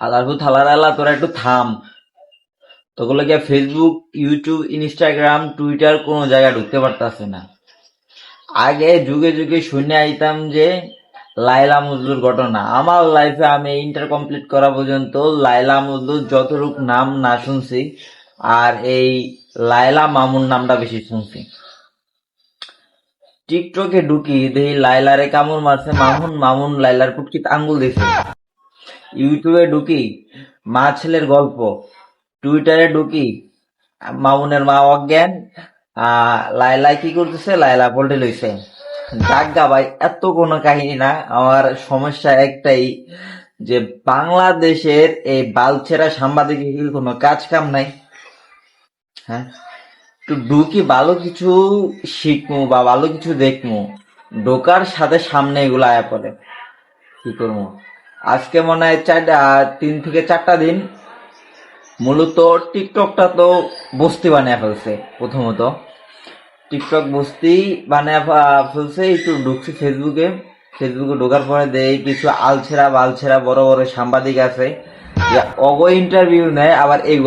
হালারহু থালার আলা তোরা একটু থাম। তোগুলো গিয়ে ফেসবুক ইউটিউব ইনস্টাগ্রাম টুইটার কোনো জায়গায় ঢুকতে পারতাছে না। আগে যুগে যুগে শুনে আইতাম যে লাইলা মজলুর ঘটনা। আমার লাইফে আমি ইন্টার কমপ্লিট করা পর্যন্ত লাইলা মজলুর যতটুক নাম না শুনছি, আর এই লাইলা মামুন নামটা বেশি শুনছি। টিকটকে ঢুকি দেখি লাইলারে কামড় মারছে, মামুন মামুন লাইলার পুটকিতে আঙ্গুল দিছে ইউটিউবে ঢুকি, মা ছেলের গল্প, টুইটারে ঢুকি, মামুনের মা অজ্ঞান লাইলা কি করতেছে লাইলা পল্টে লইছে। জাগা ভাই, এত কোনো কাহিনী না, আমার সমস্যা একটাই যে বাংলাদেশের এই বালছেরা সাংবাদিকের কোনো কাজ কাম নাই। হ্যাঁ? একটু ঢুকি, ভালো কিছু শিখমু বা ভালো কিছু দেখমু, ঢোকার সাথে সামনে এগুলো আয়া পড়ে। কি করব আজকে মনে হয় চার তিন থেকে চারটা দিন। মূলত টিকটকটা তো বস্তি বানিয়ে ফেলছে প্রথমত। টিকটক বস্তি বানিয়ে ফেলছে, একটু ঢুকছে ফেসবুকে। ফেসবুকে ঢোকার পরে দেয় কিছু আলছেরা বালছেরা বড় বড় সাংবাদিক আছে। অগ ইন্টারভিউ নেয়, আবার এই